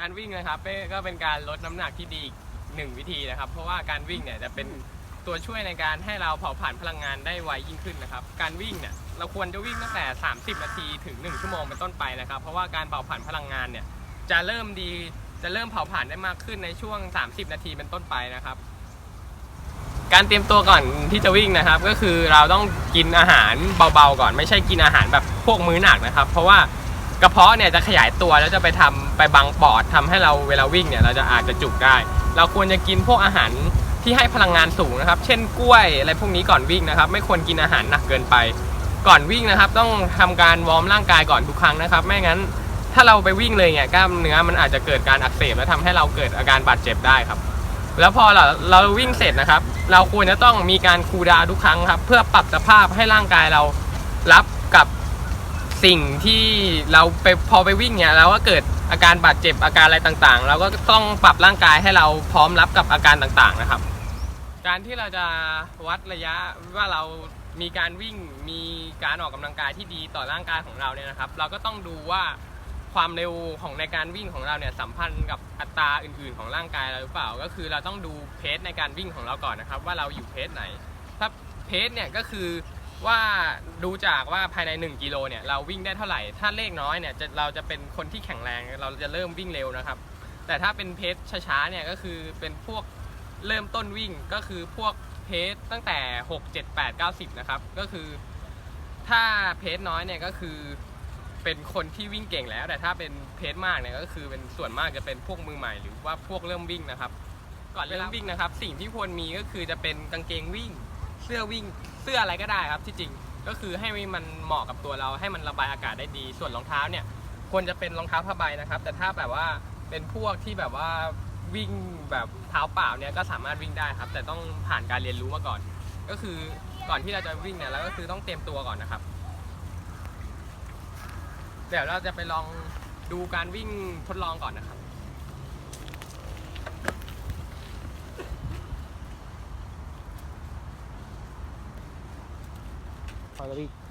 การวิ่งนะครับเป็นก็เป็นการลดน้ำหนักที่ดีอีกหนึ่งวิธีนะครับ เพราะว่าการวิ่งเนี่ยจะเป็นตัวช่วยในการให้เราเผาผลาญพลังงานได้ไวยิ่งขึ้นนะครับ การวิ่งเนี่ยเราควรจะวิ่งตั้งแต่ 30 นาทีถึง 1 ชั่วโมงเป็นต้นไปนะครับ เพราะว่าการเผาผลาญพลังงานเนี่ยจะเริ่มดีจะเริ่มเผาผลาญได้มากขึ้นในช่วง 30 นาทีเป็นต้นไปนะครับ การเตรียมตัวก่อนที่จะวิ่งนะครับ ก็คือเราต้องกินอาหารเบาๆก่อน ไม่ใช่กินอาหารแบบพวกมื้อหนักนะครับ เพราะว่า กระเพาะเนี่ยจะขยายตัวแล้วจะไปทำไปบังปอดทำให้เราเวลาวิ่งเนี่ยเราจะอาจจะจุกได้ เราควรจะกินพวกอาหารที่ให้พลังงานสูงนะครับ เช่นกล้วยอะไรพวกนี้ก่อนวิ่งนะครับ ไม่ควรกินอาหารหนักเกินไป ก่อนวิ่งนะครับ ต้องทำการวอร์มร่างกายก่อนทุกครั้งนะครับ ไม่งั้นถ้าเราไปวิ่งเลยเนี่ยกล้ามเนื้อมันอาจจะเกิดการอักเสบและทำให้เราเกิดอาการบาดเจ็บได้ครับ แล้วพอเราเราวิ่งเสร็จนะครับ เราควรจะต้องมีการคูดาทุกครั้งครับ เพื่อปรับสภาพให้ร่างกายเรารับกับ สิ่งที่เราไปพอไปวิ่งเนี่ยเราก็เกิดอาการบาดเจ็บอาการอะไรต่างๆ เราก็ต้องปรับร่างกายให้เราพร้อมรับกับอาการต่างๆนะครับ การที่เราจะวัดระยะว่าเรามีการวิ่งมีการออกกำลังกายที่ดีต่อร่างกายของเราเนี่ยนะครับ เราก็ต้องดูว่าความเร็วของในการวิ่งของเราเนี่ยสัมพันธ์กับอัตราอื่น ๆ ของร่างกายเราหรือเปล่า ก็คือเราต้องดูเพจในการวิ่งของเราก่อนนะครับ ว่าเราอยู่เพจไหน ถ้าเพจเนี่ยก็คือ ว่าดูจากว่าภายใน 1 กิโลเนี่ยเราวิ่งได้เท่าไหร่ ถ้าเลขน้อยเนี่ยจะเราจะเป็นคนที่แข็งแรงเราจะเริ่มวิ่งเร็วนะครับ แต่ถ้าเป็นเพจช้าๆเนี่ยก็คือเป็นพวกเริ่มต้นวิ่งก็คือพวกเพจตั้งแต่ 6 7 8 9 10นะครับก็คือ ถ้าเพจน้อยเนี่ยก็คือเป็นคนที่วิ่งเก่งแล้ว แต่ถ้าเป็นเพจมากเนี่ยก็คือเป็นส่วนมากจะเป็นพวกมือใหม่หรือว่าพวกเริ่มวิ่งนะครับ ก่อนเริ่มวิ่งนะครับ สิ่งที่ควรมีก็คือจะเป็นกางเกงวิ่ง สื้อวิ่งเสื้ออะไรก็ได้ครับที่จริงก็คือให้มันเหมาะกับตัวเราให้มันระบายอากาศได้ดี ส่วนรองเท้าเนี่ยควรจะเป็นรองเท้าผ้าใบนะครับ แต่ถ้าแบบว่าเป็นพวกที่แบบว่าวิ่งแบบเท้าเปล่าเนี่ยก็สามารถวิ่งได้ครับ แต่ต้องผ่านการเรียนรู้มาก่อน ก็คือก่อนที่เราจะวิ่งเนี่ยเราก็คือต้องเตรียมตัวก่อนนะครับเดี๋ยวเราจะไปลองดูการวิ่งทดลองก่อนนะครับ Father